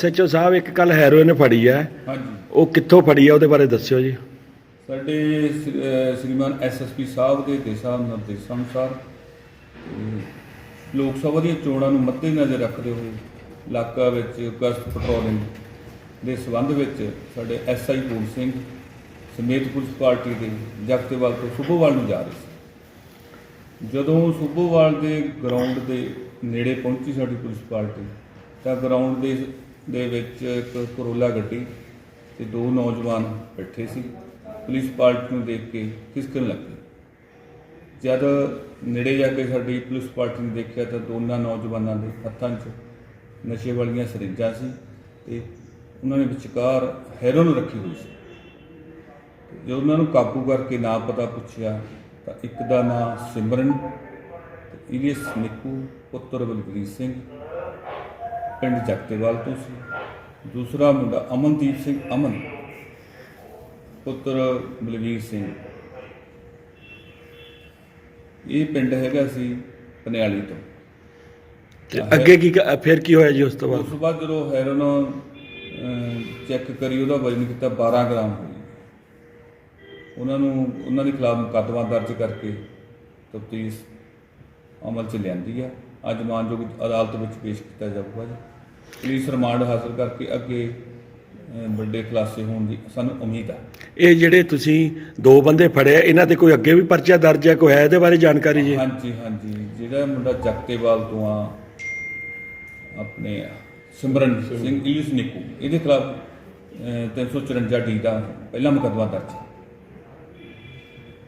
ਸੱਚੋ ਸਾਹਿਬ ਇੱਕ ਕੱਲ ਹੈਰੋਇਨ ਫੜੀ ਹੈ ਹਾਂਜੀ। ਉਹ ਕਿੱਥੋਂ ਫੜੀ ਹੈ ਉਹਦੇ ਬਾਰੇ ਦੱਸਿਓ ਜੀ। ਸਾਡੇ ਸ- ਅਹ ਸ਼੍ਰੀਮਾਨ ਐਸਐਸਪੀ ਸਾਹਿਬ ਦੇ ਦਿਸ਼ਾ ਨਿਰਦੇਸ਼ਾਂ ਅਨੁਸਾਰ ਤੇ ਲੋਕ ਸਭਾ ਦੀਆਂ ਚੋਣਾਂ ਨੂੰ ਮੱਦੇਨਜ਼ਰ ਰੱਖਦੇ ਹੋਏ ਇਲਾਕਾ ਵਿੱਚ ਗਸ਼ਤ ਪੈਟਰੋਲਿੰਗ ਦੇ ਸਬੰਧ ਵਿੱਚ ਸਾਡੇ ਐਸਆਈ ਪੂਰ ਸਿੰਘ ਸਮੇਤ ਪੁਲਿਸ ਪਾਰਟੀ ਦੇ ਜਗਤੇਵਾਲ ਤੋਂ ਸੁਬੋਵਾਲ ਨੂੰ ਜਾ ਰਹੇ ਸੀ। ਜਦੋਂ ਸੁਬੋਵਾਲ ਦੇ ਗਰਾਊਂਡ ਦੇ ਨੇੜੇ ਪਹੁੰਚੀ ਸਾਡੀ ਪੁਲਿਸ ਪਾਰਟੀ ਤਾਂ ਗਰਾਊਂਡ ਦੇ ਦੇ ਵਿੱਚ ਇੱਕ ਕਰੋਲਾ ਗੱਡੀ ਤੇ ਦੋ ਨੌਜਵਾਨ ਬੈਠੇ ਸੀ। ਪੁਲਿਸ ਪਾਰਟੀ ਨੂੰ ਦੇਖ ਕੇ ਖਿਸਕਣ ਲੱਗੇ ਜਦ ਨੇੜੇ ਜਾ ਕੇ ਸਾਡੀ ਪੁਲਿਸ ਪਾਰਟੀ ਨੇ ਦੇਖਿਆ ਤਾਂ ਦੋਨਾਂ ਨੌਜਵਾਨਾਂ ਦੇ ਹੱਥਾਂ 'ਚ ਨਸ਼ੇ ਵਾਲੀਆਂ ਸਰਿੰਜਾਂ ਸੀ ਤੇ ਉਹਨਾਂ ਨੇ ਵਿਚਕਾਰ ਹੈਰੋਨ ਰੱਖੀ ਹੋਈ ਸੀ। ਤੇ ਜਦੋਂ ਉਹਨਾਂ ਨੂੰ ਕਾਬੂ ਕਰਕੇ ਨਾਂ ਪਤਾ ਪੁੱਛਿਆ ਤਾਂ ਇੱਕ ਦਾ ਨਾਂ ਸਿਮਰਨ ਤੇ ਇਲੀਅਸ ਨਿੱਕੂ ਪੁੱਤਰ ਬਲਵੀਰ ਸਿੰਘ ਪਿੰਡ ਜਗਤੇਵਾਲ ਤੋਂ ਸੀ। ਦੂਸਰਾ ਮੁੰਡਾ ਅਮਨਦੀਪ ਸਿੰਘ ਅਮਨ ਪੁੱਤਰ ਬਲਵੀਰ ਸਿੰਘ। ਇਹ ਪਿੰਡ ਹੈਗਾ ਸੀ ਪਨਿਆਲੀ ਤੋਂ। ਤੇ ਅੱਗੇ ਕੀ ਫਿਰ ਕੀ ਹੋਇਆ ਜੀ ਉਸ ਤੋਂ ਉਸ ਬਾਅਦ ਤੋਂ ਬਾਅਦ ਜਦੋਂ ਹੈਰੋਨ ਚੈੱਕ ਕਰੀ ਉਹਦਾ ਵਜ਼ਨ ਕੀਤਾ 12 ਗ੍ਰਾਮ ਹੋਈ ਉਹਨਾਂ ਨੂੰ ਉਹਨਾਂ ਦੇ ਖਿਲਾਫ ਮੁਕੱਦਮਾ ਦਰਜ ਕਰਕੇ ਤਫਤੀਸ਼ ਅਮਲ 'ਚ ਲਿਆਂਦੀ ਆ। ਅੱਜ ਮਾਨਯੋਗ ਅਦਾਲਤ ਵਿੱਚ ਪੇਸ਼ ਕੀਤਾ ਜਾਊਗਾ ਜੀ। ਪੁਲਿਸ ਰਿਮਾਂਡ ਹਾਸਲ ਕਰਕੇ ਅੱਗੇ ਵੱਡੇ ਖੁਲਾਸੇ ਹੋਣ ਦੀ ਸਾਨੂੰ ਉਮੀਦ ਆ। ਇਹ ਜਿਹੜੇ ਤੁਸੀਂ ਦੋ ਬੰਦੇ ਫੜੇ ਆ ਇਹਨਾਂ ਤੇ ਕੋਈ ਅੱਗੇ ਵੀ ਪਰਚਾ ਦਰਜ ਹੈ ਕੋਈ ਹੈ ਇਹਦੇ ਬਾਰੇ ਜਾਣਕਾਰੀ ਜੀ? ਹਾਂਜੀ ਹਾਂਜੀ। ਜਿਹੜਾ ਮੁੰਡਾ ਜਗਤੇਵਾਲ ਤੋਂ ਆ ਆਪਣੇ ਸਿਮਰਨ ਸਿੰਘ ਇਲਿਸ ਨਿੱਕੂ ਇਹਦੇ ਖਿਲਾਫ ਅਹ, 354 ਡੀ ਦਾ ਪਹਿਲਾ ਮੁਕੱਦਮਾ ਦਰਜ ਹੈ।